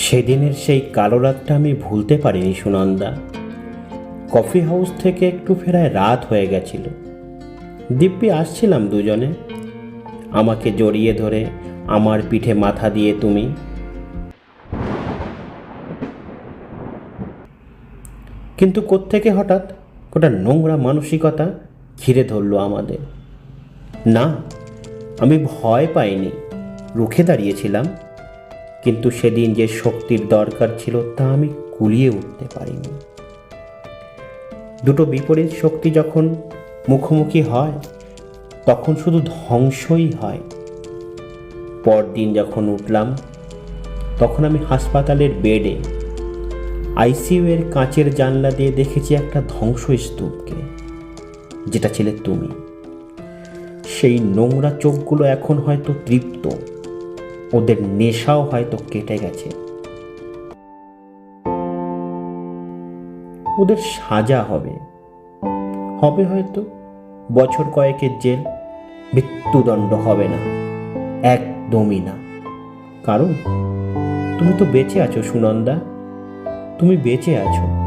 সেদিনের সেই কালো রাতটা আমি ভুলতে পারিনি, সুনন্দা। কফি হাউস থেকে একটু ফেরায় রাত হয়ে গেছিল। দিব্যি আসছিলাম দুজনে। আমাকে জড়িয়ে ধরে আমার পিঠে মাথা দিয়ে তুমি। কিন্তু কোত্থেকে হঠাৎ গোটা নোংরা মানসিকতা ঘিরে ধরলো আমাদের। না, আমি ভয় পাইনি, রুখে দাঁড়িয়েছিলাম। কিন্তু সেদিন যে শক্তির দরকার ছিল তা আমি কুলিয়ে উঠতে পারিনি। দুটো বিপরীত শক্তি যখন মুখোমুখি হয়, তখন শুধু ধ্বংসই হয়। পরদিন যখন উঠলাম, তখন আমি হাসপাতালের বেডে আইসিইউ এর কাঁচের জানলা দিয়ে দেখেছি একটা ধ্বংসস্তূপকে, যেটা ছিলে তুমি। সেই নোংরা চোখগুলো এখন হয়তো তৃপ্ত। ওদের নেশাও হয়তো কেটে গেছে। ওদের সাজা হবে। হবে হয়তো বছর কয়েকের জেল, মৃত্যুদণ্ড হবে না। একদমই না। কারণ তুমি তো বেঁচে আছো সুনন্দা। তুমি বেঁচে আছো।